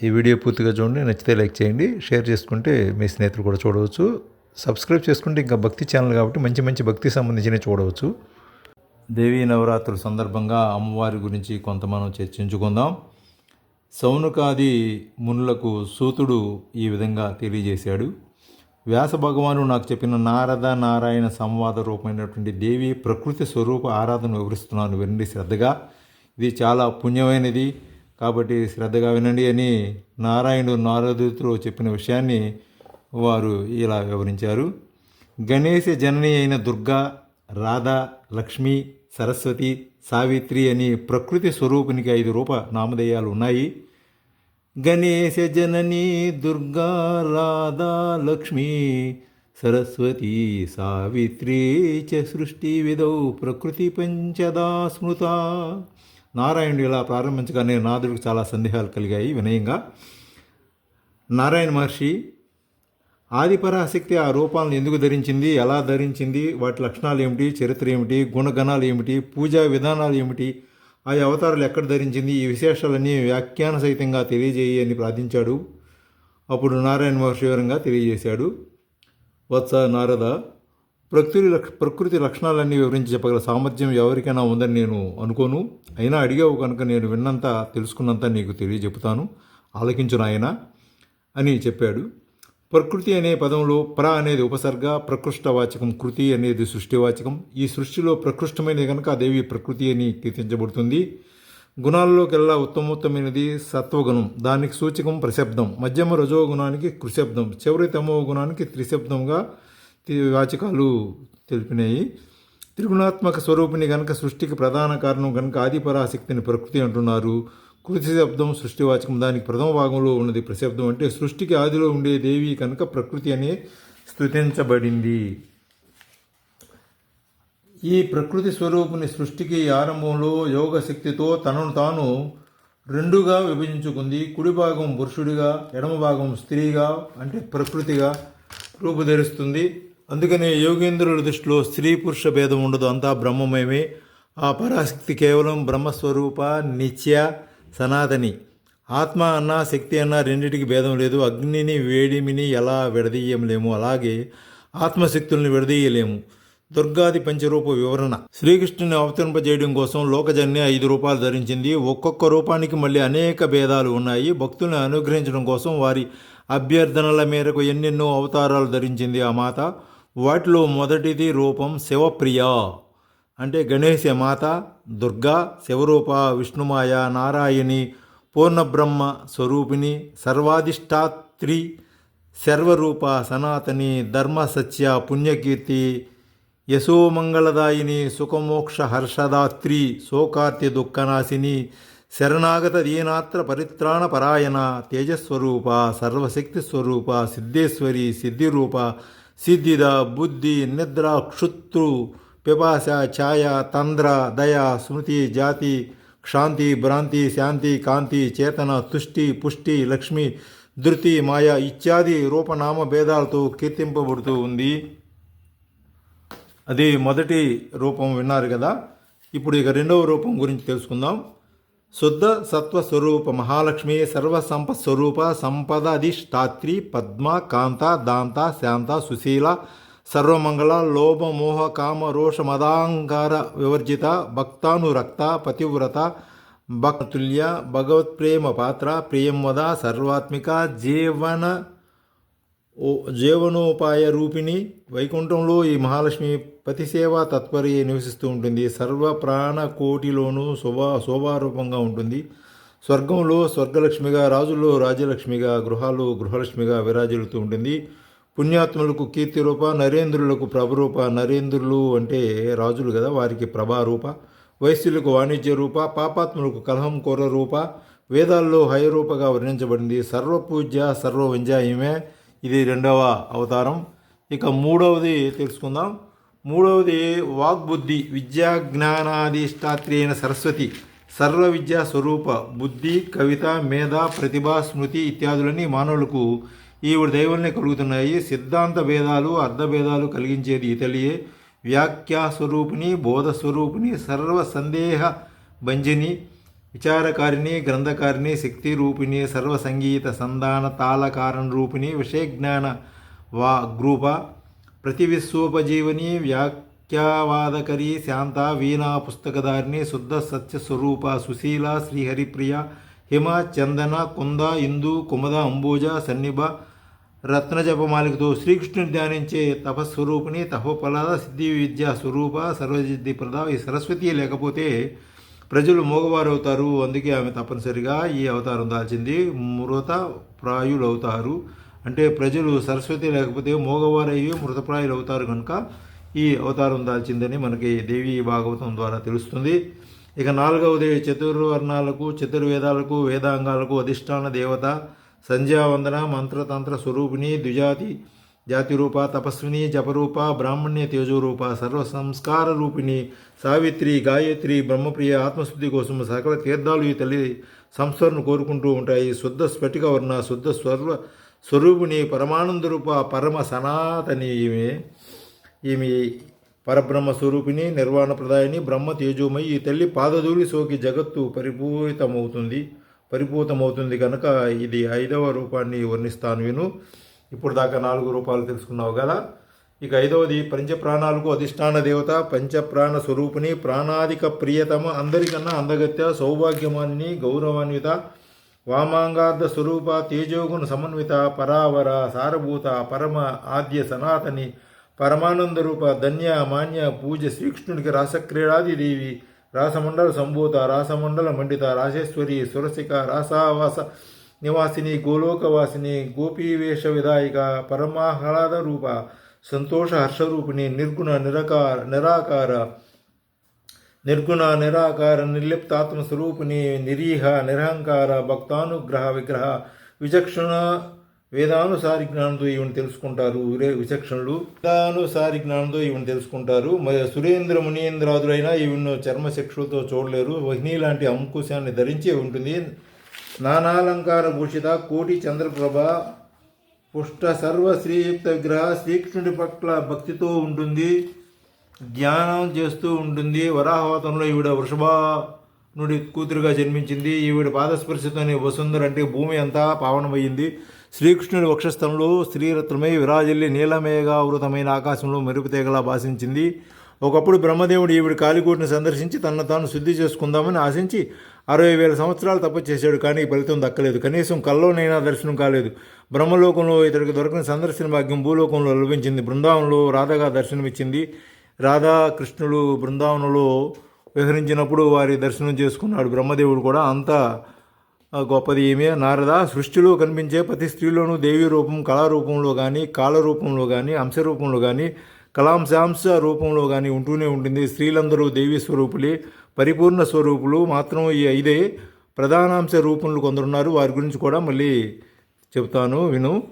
ఈ వీడియో పూర్తిగా చూడండి నచ్చితే లైక్ చేయండి షేర్ చేసుకుంటే మీ స్నేహితులు కూడా చూడవచ్చు. సబ్స్క్రైబ్ చేసుకుంటే ఇంకా భక్తి ఛానల్ కాబట్టి మంచి మంచి భక్తి సంబంధించినవి చూడవచ్చు. దేవీ నవరాత్రుల సందర్భంగా అమ్మవారి గురించి కొంత మనం చర్చించుకుందాం. సౌనకాది మునులకు సూతుడు ఈ విధంగా తెలియజేశాడు. వ్యాస భగవాను నాకు చెప్పిన నారద నారాయణ సంవాద రూపమైనటువంటి దేవి ప్రకృతి స్వరూప ఆరాధన వివరిస్తున్నాను వినండి శ్రద్ధగా. ఇది చాలా పుణ్యమైనది. కాబట్టి శ్రద్ధగా వినండి అని నారాయణుడు నారదుతో చెప్పిన విషయాన్ని వారు ఇలా వివరించారు. గణేశ జనని అయిన దుర్గా రాధ లక్ష్మి సరస్వతి సావిత్రి అని ప్రకృతి స్వరూపునికి ఐదు రూప నామధేయాలు ఉన్నాయి. గణేశ జనని దుర్గా రాధా లక్ష్మి సరస్వతి సావిత్రి చ సృష్టి విధౌ ప్రకృతి పంచదా స్మృత నారాయణుడు ఇలా ప్రారంభించగానే నాదుడికి చాలా సందేహాలు కలిగాయి వినయంగా. నారాయణ మహర్షి ఆదిపరాశక్తి ఆ రూపాలను ఎందుకు ధరించింది? ఎలా ధరించింది? వాటి లక్షణాలు ఏమిటి? చరిత్ర ఏమిటి? గుణగణాలు ఏమిటి? పూజా విధానాలు ఏమిటి? ఆ అవతారాలు ఎక్కడ ధరించింది? ఈ విశేషాలన్నీ వ్యాఖ్యాన సహితంగా తెలియజేయి అని ప్రార్థించాడు. అప్పుడు నారాయణ మహర్షి వివరంగా తెలియజేశాడు. వత్స నారద ప్రకృతి లక్ష ప్రకృతి లక్షణాలన్నీ వివరించి చెప్పగల సామర్థ్యం ఎవరికైనా ఉందని నేను అనుకోను. అయినా అడిగావు కనుక నేను విన్నంత తెలుసుకున్నంత నీకు తెలియజెపుతాను. ఆలకించు నాయన అని చెప్పాడు. ప్రకృతి అనే పదంలో ప్ర అనేది ఉపసర్గ ప్రకృష్టవాచకం కృతి అనేది సృష్టివాచకం. ఈ సృష్టిలో ప్రకృష్టమైనది కనుక ఆ దేవి ప్రకృతి అని కీర్తించబడుతుంది. గుణాల్లోకెల్లా ఉత్తమోత్తమైనది సత్వగుణం దానికి సూచకం ప్రశబ్దం మధ్యమ రజోగుణానికి కృశబ్దం చివరి తమో గుణానికి త్రిశబ్దంగా వాచకాలు తెలిపినాయి. త్రిగుణాత్మక స్వరూపిణి గనక సృష్టికి ప్రధాన కారణం కనుక ఆదిపరాశక్తిని ప్రకృతి అంటున్నారు. కృతి శబ్దం సృష్టివాచకం దానికి ప్రథమ భాగంలో ఉన్నది. ప్రశబ్దం అంటే సృష్టికి ఆదిలో ఉండే దేవి కనుక ప్రకృతి అనే స్థుతించబడింది. ఈ ప్రకృతి స్వరూపుని సృష్టికి ఆరంభంలో యోగ శక్తితో తనను తాను రెండుగా విభజించుకుంది. కుడి భాగం పురుషుడిగా ఎడమ భాగం స్త్రీగా అంటే ప్రకృతిగా రూపుధరిస్తుంది. అందుకనే యోగేంద్రుల దృష్టిలో స్త్రీ పురుష భేదం ఉండదు అంతా బ్రహ్మమయమే. ఆ పరాశక్తి కేవలం బ్రహ్మస్వరూప నిత్య సనాతని. ఆత్మ అన్న శక్తి అన్న రెండింటికి భేదం లేదు. అగ్నిని వేడిమిని ఎలా విడదీయలేము అలాగే ఆత్మశక్తుల్ని విడదీయలేము. దుర్గాది పంచరూప వివరణ. శ్రీకృష్ణుని అవతరింపజేయడం కోసం లోకజన్య ఐదు రూపాలు ధరించింది. ఒక్కొక్క రూపానికి మళ్ళీ అనేక భేదాలు ఉన్నాయి. భక్తుల్ని అనుగ్రహించడం కోసం వారి అభ్యర్థనల మేరకు ఎన్నెన్నో అవతారాలు ధరించింది ఆ మాత. వాటిలో మొదటిది రూపం శివప్రియ. అంటే గణేశ మాత దుర్గా శివరూప విష్ణుమాయ నారాయణి పూర్ణబ్రహ్మ స్వరూపిణి సర్వాధిష్టాత్రి సర్వరూప సనాతని ధర్మ సత్య పుణ్యకీర్తి యశోమంగళదాయిని సుఖమోక్ష హర్షదాత్రి శోకార్తి దుఃఖనాశిని శరణాగత దీనాత్ర పరిత్రాణ పరాయణ తేజస్వరూప సర్వశక్తి స్వరూప సిద్ధేశ్వరి సిద్ధిరూప సిద్ధిద బుద్ధి నిద్ర క్షుత్రు పిపాస ఛాయ తంద్ర దయ స్మృతి జాతి క్షాంతి భ్రాంతి శాంతి కాంతి చేతన తుష్టి పుష్టి లక్ష్మి ధృతి మాయ ఇత్యాది రూపనామ భేదాలతో కీర్తింపబడుతూ ఉంది. అది మొదటి రూపం విన్నారు కదా. ఇప్పుడు ఇక రెండవ రూపం గురించి తెలుసుకుందాం. శుద్ధ సత్వస్వరూప మహాలక్ష్మి సర్వసంపత్స్వరూప సంప సంపద అధిష్టాత్రి పద్మ కాంత దాంత శాంత సుశీల సర్వమంగళ లోభ మోహ కామ మదాంగార వివర్జిత భక్తానురక్త పతివ్రత భక్తుల్య భగవత్ప్రేమ పాత్ర ప్రియంవద సర్వాత్మిక జీవన జీవనోపాయ రూపిణి వైకుంఠంలో ఈ మహాలక్ష్మి పతిసేవా తత్పరి నివసిస్తూ ఉంటుంది. సర్వ ప్రాణ కోటిలోనూ శోభా శోభారూపంగా ఉంటుంది. స్వర్గంలో స్వర్గలక్ష్మిగా రాజుల్లో రాజ్యలక్ష్మిగా గృహాలు గృహలక్ష్మిగా విరాజిల్లుతూ ఉంటుంది. పుణ్యాత్ములకు కీర్తిరూప నరేంద్రులకు ప్రభరూప నరేంద్రులు అంటే రాజులు కదా వారికి ప్రభారూప వైశ్యులకు వాణిజ్య రూప పాపాత్ములకు కలహం కోర రూప. వేదాల్లో హయరూపగా వర్ణించబడింది. సర్వపూజ్య సర్వ ఈమె ఇది రెండవ అవతారం. ఇక మూడవది తెలుసుకుందాం. మూడవది వాగ్బుద్ధి విద్యా జ్ఞానాధిష్టాత్రి అయిన సరస్వతి. సర్వ విద్యా స్వరూప బుద్ధి కవిత మేధ ప్రతిభ స్మృతి ఇత్యాదులన్నీ మానవులకు ఈవిడ దైవల్ని కలుగుతున్నాయి. సిద్ధాంత భేదాలు అర్ధభేదాలు కలిగించేది ఇతలియే. వ్యాఖ్యా స్వరూపిణి బోధ స్వరూపిణి సర్వ సందేహ భంజని. విచారకారిణి గ్రంథకారిణి శక్తి రూపిణి సర్వ సంగీత సంధాన తాళకారణ రూపిణి విషయజ్ఞాన వా గ్రూప ప్రతివిశ్వోపజీవని వ్యాఖ్యావాదకరి శాంత వీణా పుస్తకధారిణి శుద్ధ సత్య స్వరూప సుశీల శ్రీహరిప్రియ హిమ చందన కుంద ఇందు కుమద అంబూజ సన్నిభ రత్నజపమాలికతో శ్రీకృష్ణుని ధ్యానించే తపస్వరూపిణి తపోఫల సిద్ధి విద్యా స్వరూప సర్వసిద్ధిప్రద ఈ సరస్వతి లేకపోతే ప్రజలు మగవారు అవుతారు అందుకే ఆమె తప్పనిసరిగా ఈ అవతారం దాల్చింది. మృత ప్రాయులు అవుతారు అంటే ప్రజలు సరస్వతి లేకపోతే మోగవారయ్యి మృతప్రాయులు అవుతారు కనుక ఈ అవతారం దాల్చిందని మనకి దేవి భాగవతం ద్వారా తెలుస్తుంది. ఇక నాలుగవది చతుర్వర్ణాలకు చతుర్వేదాలకు వేదాంగాలకు అధిష్టాన దేవత సంధ్యావందన మంత్రతంత్ర స్వరూపిణి ద్విజాతి జాతి రూప తపస్విని జపరూప బ్రాహ్మణ్య తేజోరూప సర్వ సంస్కార రూపిణి సావిత్రి గాయత్రి బ్రహ్మప్రియ ఆత్మశుద్ధి కోసం సకల తీర్థాలు ఈ తల్లి సంస్మరణ కోరుకుంటూ ఉంటాయి. శుద్ధ స్ఫటిక వర్ణ శుద్ధ స్వర్వ స్వరూపిణి పరమానంద రూప పరమ సనాతని ఈమె. ఈమె పరబ్రహ్మ స్వరూపిణి నిర్వాణ ప్రదాయని బ్రహ్మ తేజోమయి ఈ తల్లి పాదధూళి సోకి జగత్తు పరిపూరితమవుతుంది. పరిపూతమవుతుంది కనుక ఇది ఐదవ రూపాన్ని వర్ణిస్తాను విను. ఇప్పుడు దాకా నాలుగు రూపాలు తెలుసుకున్నావు కదా. ఇక ఐదవది పంచప్రాణాలకు అధిష్టాన దేవత పంచప్రాణ స్వరూపిణి ప్రాణాధిక ప్రియతమ అందరికన్నా అందగత్య సౌభాగ్యమానిని గౌరవాన్విత వామాంగార్థ స్వరూప తేజోగుణ సమన్విత పరావర సారభూత పరమ ఆద్య సనాతని పరమానంద రూప ధన్య మాన్య పూజ శ్రీకృష్ణునికి రాసక్రీడాది దేవి రాసమండల సంభూత రాసమండల మండిత రాసేశ్వరి సురసిక రాసావాస నివాసిని గోలోకవాసిని గోపీవేష విధాయిక పరమాహ్లాద రూప సంతోష హర్షరూపిణి నిర్గుణ నిరకార నిరాకార నిర్గుణ నిరాకార నిర్లిప్తాత్మ స్వరూపిణి నిరీహ నిరహంకార భక్తానుగ్రహ విగ్రహ విచక్షణ వేదానుసారి జ్ఞానంతో ఈవెన్ తెలుసుకుంటారు. విచక్షణులు విచక్షణలు వేదానుసారి జ్ఞానంతో ఈవెన్ తెలుసుకుంటారు. మరి సురేంద్ర మునీంద్రాదులైనా ఈవెన్ చర్మశక్షులతో చూడలేరు. వహిని లాంటి అంకుశాన్ని ధరించే ఉంటుంది. స్నానాలంకార భూషిత కోటి చంద్రప్రభ పుష్ట సర్వ శ్రీయుక్త విగ్రహ శ్రీకృష్ణుడి పట్ల భక్తితో ఉంటుంది ధ్యానం చేస్తూ ఉంటుంది. వరాహవతంలో ఈవిడ వృషభనుడి కూతురుగా జన్మించింది. ఈవిడ పాదస్పర్శతోనే వసుంధర అంటే భూమి అంతా పావనమయ్యింది. శ్రీకృష్ణుడి వక్షస్థంలో శ్రీరత్నమై విరాజిల్లి నీలమేఘావృతమైన ఆకాశంలో మెరుపుతీగలా భాషించింది. ఒకప్పుడు బ్రహ్మదేవుడు ఈవిడ కాలికోటిని సందర్శించి తనను తాను శుద్ధి చేసుకుందామని ఆశించి అరవై వేల సంవత్సరాలు తపస్సు చేశాడు కానీ ఫలితం దక్కలేదు. కనీసం కల్లోనైనా దర్శనం కాలేదు. బ్రహ్మలోకంలో ఇతడికి దొరకని సందర్శన భాగ్యం భూలోకంలో లభించింది. బృందావనంలో రాధగా దర్శనమిచ్చింది. రాధాకృష్ణుడు బృందావనంలో విహరించినప్పుడు వారి దర్శనం చేసుకున్నాడు బ్రహ్మదేవుడు కూడా. అంత గొప్పది ఏమే? నారద సృష్టిలో కనిపించే ప్రతి స్త్రీలోనూ దేవి రూపం కళారూపంలో కానీ కాలరూపంలో కానీ అంశరూపంలో కానీ కలాంశాంశ రూపంలో కానీ ఉంటూనే ఉంటుంది స్త్రీలందరూ దేవి స్వరూపులే. పరిపూర్ణ స్వరూపులు మాత్రం ఈ ఐదే ప్రధానాంశ రూపంలో కొందరున్నారు. వారి గురించి కూడా మళ్ళీ చెప్తాను విను.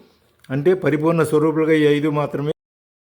అంటే పరిపూర్ణ స్వరూపులుగా ఈ ఐదు మాత్రమే